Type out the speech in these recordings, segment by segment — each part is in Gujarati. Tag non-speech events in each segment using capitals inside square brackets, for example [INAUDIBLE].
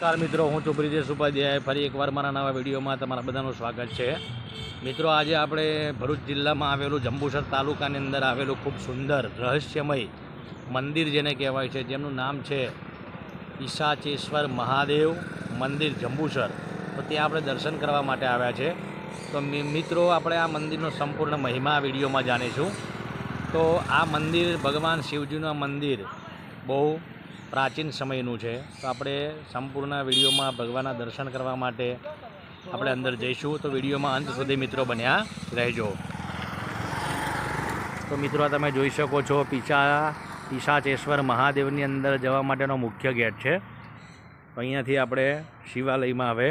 નમસ્કાર મિત્રો, હું છું બ્રિજેશ ઉપાધ્યાય. ફરી એકવાર મારા નવા વિડીયોમાં તમારા બધાનું સ્વાગત છે. મિત્રો, આજે આપણે ભરૂચ જિલ્લામાં આવેલું જંબુસર તાલુકાની અંદર આવેલું ખૂબ સુંદર, રહસ્યમય મંદિર જેને કહેવાય છે. જેમનું નામ છે ઈશાચેશ્વર મહાદેવ મંદિર જંબુસર. તો ત્યાં આપણે દર્શન કરવા માટે આવ્યા છે. તો મિત્રો, આપણે આ મંદિરનો સંપૂર્ણ મહિમા વિડીયોમાં જાણીશું. તો આ મંદિર ભગવાન શિવજીનું મંદિર બહુ પ્રાચીન સમયનું છે. તો આપણે સંપૂર્ણ વિડીયોમાં ભગવાનના દર્શન કરવા માટે આપણે અંદર જઈશું. તો વિડીયોમાં અંત સુધી મિત્રો બન્યા રહેજો. તો મિત્રો તમે જોઈ શકો છો, પીછા પીશાચેશ્વર મહાદેવની અંદર જવા માટેનો મુખ્ય ગેટ છે. અહીંયાથી આપણે શિવાલયમાં હવે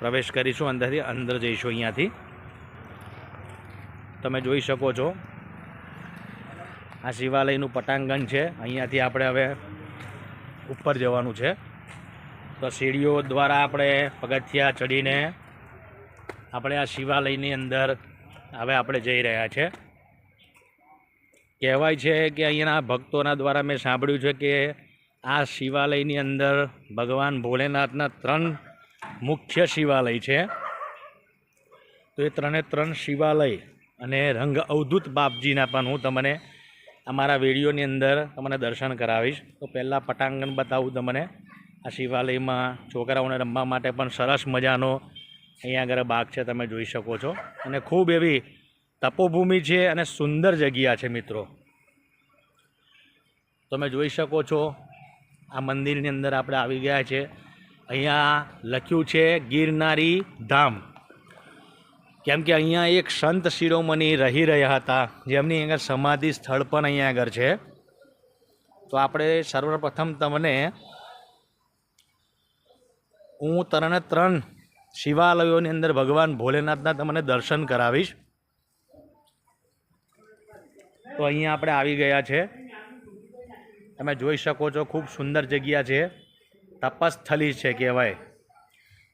પ્રવેશ કરીશું. અંદરથી અંદર જઈશું અહીંયાથી. તમે જોઈ શકો છો આ શિવાલયનું પટાંગણ છે. અહીંયાથી આપણે હવે ઉપર જવાનું છે. તો સીડીઓ દ્વારા આપણે પગથિયા ચડીને આપણે આ શિવાલયની અંદર હવે આપણે જઈ રહ્યા છે. કહેવાય છે કે અહીંયાના ભક્તોના દ્વારા મેં સાંભળ્યું છે કે આ શિવાલયની અંદર ભગવાન ભોલેનાથના ત્રણ મુખ્ય શિવાલય છે. તો એ ત્રણે ત્રણ શિવાલય અને રંગ અવધૂત બાપજીના પણ હું તમને અમારા વિડીયોની અંદર તમને દર્શન કરાવીશ. તો પહેલાં પટાંગણ બતાવું તમને. આ શિવાલયમાં છોકરાઓને રમવા માટે પણ સરસ મજાનો અહીંયા આગળ બાગ છે, તમે જોઈ શકો છો. અને ખૂબ એવી તપોભૂમિ છે અને સુંદર જગ્યા છે મિત્રો. તમે જોઈ શકો છો, આ મંદિરની અંદર આપણે આવી ગયા છે. અહીંયા લખ્યું છે, ગિરનારી ધામ. કેમ કે અહીંયા એક સંત શિરોમણી રહી રહ્યા હતા, જેમની આગળ સમાધિ સ્થળ પણ અહીંયા આગળ છે. તો આપણે સર્વપ્રથમ તમને હું ત્રણે ત્રણ શિવાલયોની અંદર ભગવાન ભોલેનાથના તમને દર્શન કરાવીશ. તો અહીંયા આપણે આવી ગયા છે. તમે જોઈ શકો છો, ખૂબ સુંદર જગ્યા છે. તપસ્થલી છે કહેવાય.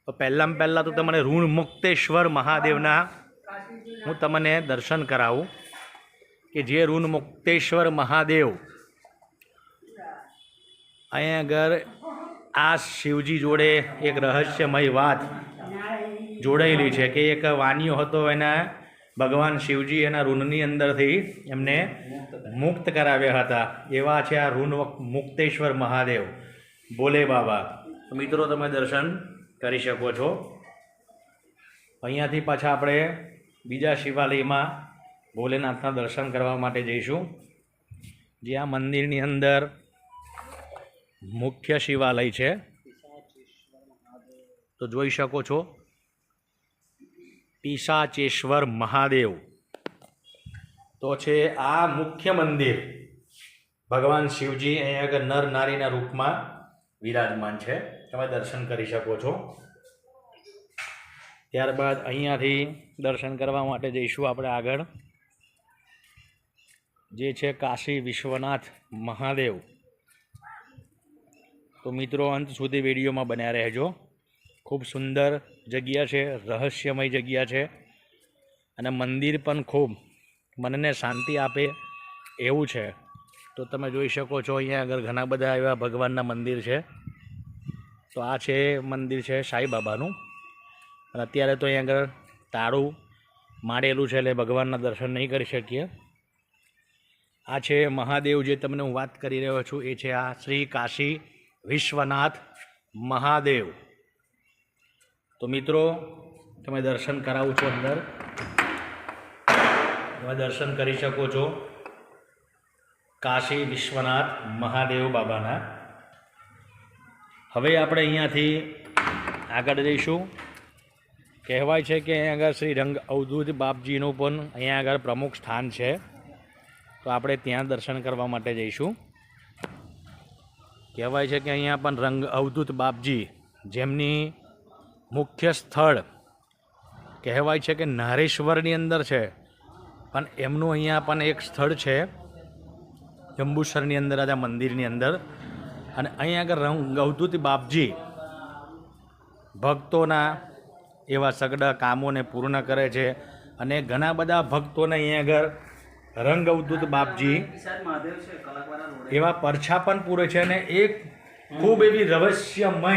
તો પહેલાં પહેલાં તો તમને ઋણ મુક્તેશ્વર મહાદેવના હું તમને દર્શન કરાવું કે જે ઋણ મુક્તેશ્વર મહાદેવ અહીંયા આગળ આ શિવજી જોડે એક રહસ્યમય વાત જોડાયેલી છે કે એક વાનીઓ હતો એના ભગવાન શિવજી એના ઋણની અંદરથી એમને મુક્ત કરાવ્યા હતા. એવા છે આ ઋણ મુક્તેશ્વર મહાદેવ. ભોલે બાબા. મિત્રો, તમે દર્શન કરી શકો છો. અહીંયાથી પાછા આપણે બીજા શિવાલયમાં ભોલેનાથના દર્શન કરવા માટે જઈશું. જે આ મંદિરની અંદર મુખ્ય શિવાલય છે. તો જોઈ શકો છો. પીસાચેશ્વર મહાદેવ. તો છે આ મુખ્ય મંદિર. ભગવાન શિવજી અહીંયા આગળ નર નારીના રૂપમાં વિરાજમાન છે. તમે દર્શન કરી શકો છો. ત્યારબાદ અહીંયાથી દર્શન કરવા માટે જઈશું આપણે આગળ. જે છે કાશી વિશ્વનાથ મહાદેવ. તો મિત્રો, અંત સુધી વિડીયોમાં બન્યા રહેજો. ખૂબ સુંદર જગ્યા છે, રહસ્યમય જગ્યા છે અને મંદિર પણ ખૂબ. મનને શાંતિ આપે એવું છે. તો તમે જોઈ શકો છો, અહીંયા આગળ ઘણા બધા એવા ભગવાનના મંદિર છે. તો આ છે મંદિર છે સાંઈ બાબાનું. અને અત્યારે તો અહીંયા આગળ તાળું મારેલું છે એટલે ભગવાનના દર્શન નહીં કરી શકીએ. આ છે મહાદેવ જે તમને હું વાત કરી રહ્યો છું, એ છે આ શ્રી કાશી વિશ્વનાથ મહાદેવ. તો મિત્રો, તમે દર્શન કરાવું છો અંદર. તમે દર્શન કરી શકો છો. કાશી વિશ્વનાથ મહાદેવ બાબાના. હવે આપણે અહીંયાથી આગળ જઈશું. કહેવાય છે કે અહીંયા આગળ શ્રી રંગ અવધૂત બાપજીનું પણ અહીંયા આગળ પ્રમુખ સ્થાન છે. તો આપણે ત્યાં દર્શન કરવા માટે જઈશું. કહેવાય છે કે અહીંયા પણ રંગ અવધૂત બાપજી જેમની મુખ્ય સ્થળ કહેવાય છે કે નારેશ્વરની અંદર છે. પણ એમનું અહીંયા પણ એક સ્થળ છે. જંબુસરની અંદર આ મંદિરની અંદર. અને અહીંયા આગળ રંગ અવધૂત બાપજી ભક્તોના એવા સગડા કામોને પૂર્ણ કરે છે અને ઘણા બધા ભક્તોને અહીંયા આગળ રંગ અવધૂત બાપજી એવા પરછા પણ પૂરે છે અને એક ખૂબ એવી રહસ્યમય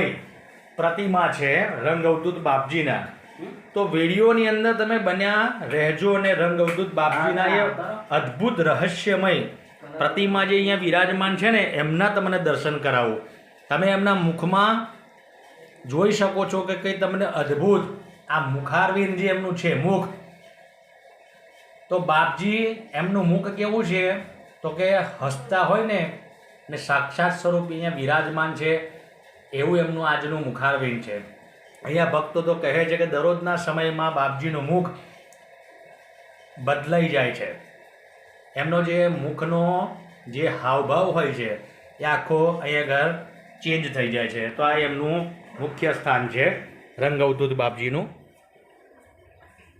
પ્રતિમા છે રંગ અવધૂત બાપજીના. તો વિડીયોની અંદર તમે બન્યા રહેજો અને રંગ અવધૂત બાપજીના એ અદ્ભુત રહસ્યમય પ્રતિમા જે અહીંયા વિરાજમાન છે ને, એમના તમને દર્શન કરાવો. તમે એમના મુખમાં જોઈ શકો છો કે કંઈ તમને અદ્ભુત, આ મુખારવિંદ જે એમનું છે, મુખ. તો બાપજી, એમનું મુખ કેવું છે? તો કે હસતા હોય ને ને સાક્ષાત સ્વરૂપ અહીંયા વિરાજમાન છે, એવું એમનું આજનું મુખારવિંદ છે. અહીંયા ભક્તો તો કહે છે કે દરરોજના સમયમાં બાપજીનું મુખ બદલાઈ જાય છે. એમનો જે મુખનો જે હાવભાવ હોય છે, એ આખો અહીંયા ઘર ચેન્જ થઈ જાય છે. તો આ એમનું મુખ્ય સ્થાન છે રંગ બાપજીનું.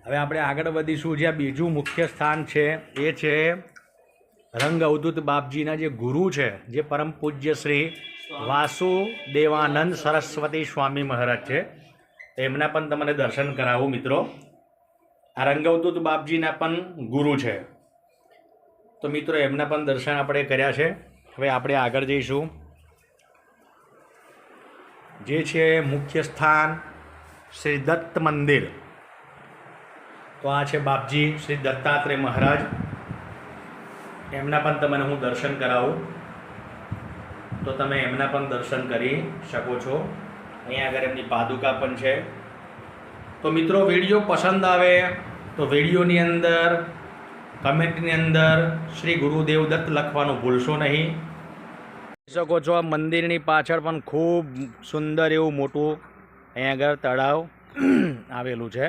હવે આપણે આગળ વધીશું. જ્યાં બીજું મુખ્ય સ્થાન છે, એ છે રંગ અવધૂત બાપજીના જે ગુરુ છે, જે પરમ પૂજ્ય શ્રી વાસુદેવાનંદ સરસ્વતી સ્વામી મહારાજ છે. એમના પણ તમને દર્શન કરાવું મિત્રો. આ રંગવદૂત બાપજીના પણ ગુરુ છે. તો મિત્રો, એમના પણ દર્શન આપણે કર્યા છે. હવે આપણે આગળ જઈશું. જે છે મુખ્ય સ્થાન શ્રી દત્ત મંદિર. તો આ છે બાપજી શ્રી દત્તાત્રેય મહારાજ. એમના પણ તમને હું દર્શન કરાવું. તો તમે એમના પણ દર્શન કરી શકો છો. અહીંયા આગળ એમની પાદુકા પણ છે. તો મિત્રો, વીડિયો પસંદ આવે તો વિડીયોની અંદર કમેન્ટની અંદર શ્રી ગુરુદેવ દત્ત લખવાનું ભૂલશો નહીં. શકો છો મંદિરની પાછળ પણ ખૂબ સુંદર એવું મોટું અહીંયા આગળ તળાવ [CLEARS THROAT] આવેલું છે.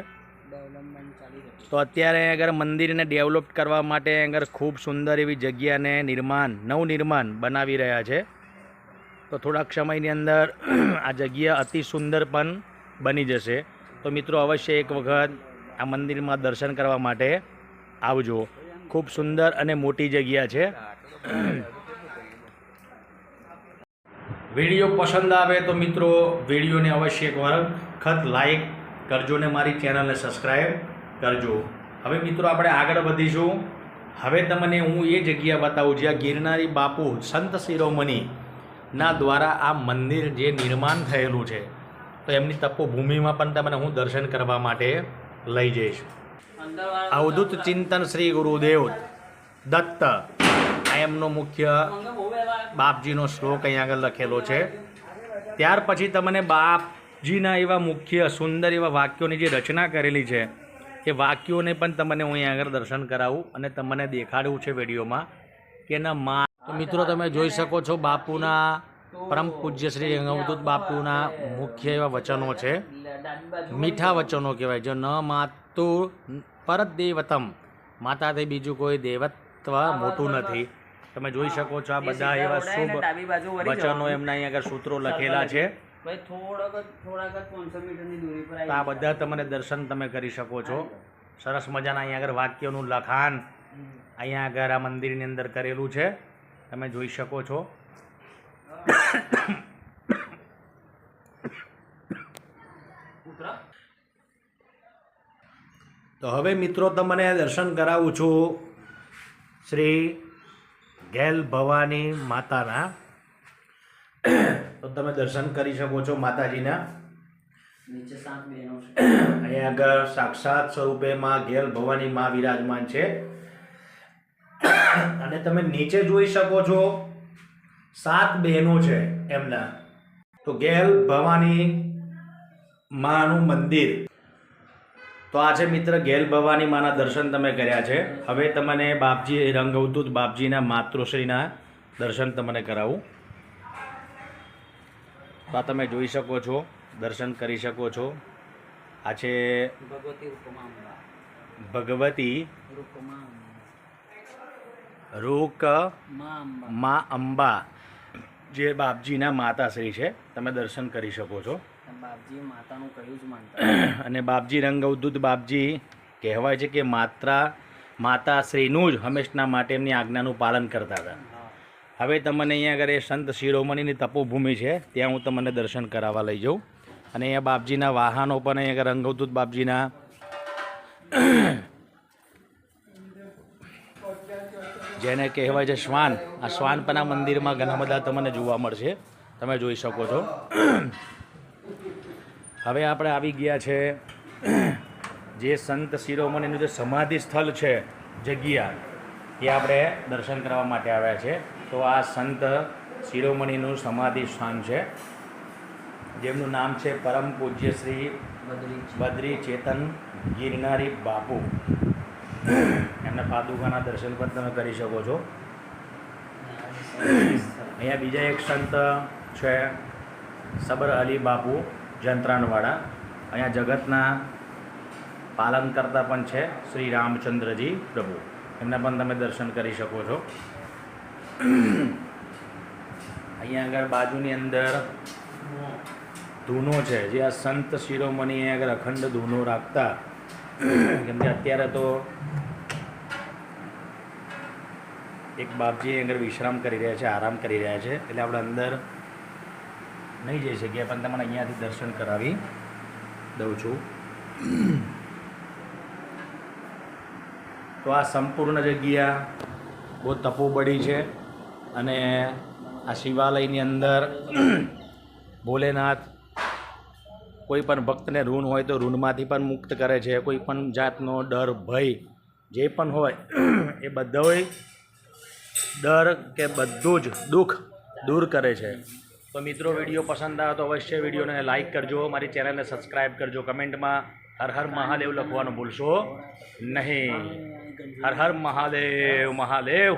તો અત્યારે આગળ મંદિરને ડેવલપ કરવા માટે આગળ ખૂબ સુંદર એવી જગ્યાને નિર્માણ નવનિર્માણ બનાવી રહ્યા છે. તો થોડાક સમયની અંદર [CLEARS THROAT] આ જગ્યા અતિ સુંદર પણ બની જશે. તો મિત્રો અવશ્ય એક વખત આ મંદિરમાં દર્શન કરવા માટે આવજો. ખૂબ સુંદર અને મોટી જગ્યા છે. વીડિયો પસંદ આવે તો મિત્રો, વિડીયોને અવશ્ય એક વખત લાઈક કરજો ને મારી ચેનલને સબસ્ક્રાઈબ કરજો. હવે મિત્રો, આપણે આગળ વધીશું. હવે તમને હું એ જગ્યા બતાવું જ્યાં ગિરનારી બાપુ સંત શિરોમણી ના દ્વારા આ મંદિર જે નિર્માણ થયેલું છે. તો એમની તપોભૂમિમાં પણ તમને હું દર્શન કરવા માટે લઈ જઈશ. અવધૂત ચિંતન શ્રી ગુરુદેવ દત્ત એમનો મુખ્ય બાપજીનો શ્લોક અહીંયા આગળ લખેલો છે ત્યાર પછી તમને બાપજીના એવા મુખ્ય સુંદર એવા વાક્યોની જે રચના કરેલી છે એ વાક્યોને પણ તમને હું અહીંયા આગળ દર્શન કરાવું અને તમને દેખાડવું છે વિડીયોમાં કે એના મા મિત્રો તમે જોઈ શકો છો બાપુના પરમ પૂજ્ય શ્રી અવધૂત બાપુના મુખ્ય એવા વચનો છે. મીઠા વચનો કહેવાય જો ન માતુ પરત દેવતમ માતાથી બીજું કોઈ દેવત્વ મોટું નથી. તમે જોઈ શકો છો આ બધા એવા શુભ વચનો એમના અહીંયા આગળ સૂત્રો લખેલા છે. ભાઈ થોડાક જ- થોડાક જ 500 મીટરની દૂરી પર તો આ બધા તમને દર્શન તમે કરી શકો છો. સરસ મજાના અહીંયા આગળ વાક્યોનું લખાણ અહીંયા આગળ આ મંદિરની અંદર કરેલું છે. તમે જોઈ શકો છો. તો હવે મિત્રો તમને દર્શન કરાવું છું શ્રી ગેલ ભવાની માતાના. તો તમે દર્શન કરી શકો છો માતાજીના. નીચે સાત બહેનો છે. અહીંયા આગળ સાક્ષાત સ્વરૂપે માં ગેલ ભવાની માં વિરાજમાન છે. અને તમે નીચે જોઈ શકો છો સાત બહેનો છે એમના. તો ગેલ ભવાની માનું મંદિર. તો આ છે મિત્ર ગેલ ભવાની માના દર્શન તમે કર્યા છે. હવે તમને બાપજી રંગવતું અવધૂત બાપજીના માતૃશ્રીના દર્શન તમને કરાવું. તો આ તમે જોઈ શકો છો દર્શન કરી શકો છો. આ છે ભગવતી. રૂક મા અંબા. જે બાપજીના માતાશ્રી છે તમે દર્શન કરી શકો છો. બાપજી માતાનું કયું જ માનતા [CLEARS THROAT] અને બાપજી રંગ બાપજી કહેવાય છે કે માત્રા માતાશ્રીનું જ હંમેશના માટે એમની આજ્ઞાનું પાલન કરતા હતા. હવે તમને અહીંયા આગળ એ સંત શિરોમણીની તપોભૂમિ છે ત્યાં હું તમને દર્શન કરાવવા લઈ જાઉં. અને અહીંયા બાપજીના વાહનો પણ અહીંયા આગળ રંગવદૂત બાપજીના જેને કહેવાય છે શ્વાન. આ શ્વાન પણ મંદિરમાં ઘણા બધા તમને જોવા મળશે. તમે જોઈ શકો છો. હવે આપણે આવી ગયા છે જે સંત શિરોમણીનું જે સમાધિ સ્થળ છે જગ્યા એ આપણે દર્શન કરવા માટે આવ્યા છે. તો આ સંત શિરોમણીનું સમાધિ સ્થાન છે. જેમનું નામ છે પરમ પૂજ્ય શ્રી બદ્રી ચેતન ગિરનારી બાપુ. એમના પાદુકાના દર્શન પણ તમે કરી શકો છો. અહીંયા બીજા એક સંત છે, સબર અલી બાપુ જંત્રાણવાળા. અહીંયા જગતના પાલન કરતા પણ છે શ્રી રામચંદ્રજી પ્રભુ. એમના પણ તમે દર્શન કરી શકો છો. અહીંયા આગળ બાજુની અંદર ધૂનો છે. જે આ સંત શિરોમણીએ આગળ અખંડ ધૂનો રાખતા કેમ કે અત્યારે તો એક બાપજી આગળ વિશ્રામ કરી રહ્યા છે, આરામ કરી રહ્યા છે, એટલે આપણે અંદર નહીં જઈ શકીએ, પણ તમને અહીંયાથી દર્શન કરાવી દઉં છું. તો આ સંપૂર્ણ જગ્યા બહુ તપોબડી છે અને આ શિવાલયની અંદર ભોલેનાથ કોઈ પણ ભક્તને ઋણ હોય તો ઋણમાંથી પણ મુક્ત કરે છે. કોઈ પણ જાતનો ડર, ભય, જે પણ હોય, એ બધોય ડર કે બધું જ દુઃખ દૂર કરે છે. તો મિત્રો, વીડિયો પસંદ આવે તો અવશ્ય વિડીયોને લાઇક કરજો. મારી ચેનલને સબસ્ક્રાઈબ કરજો. કમેન્ટમાં હર હર મહાદેવ લખવાનું ભૂલશો નહીં. હર હર મહાદેવ મહાદેવ.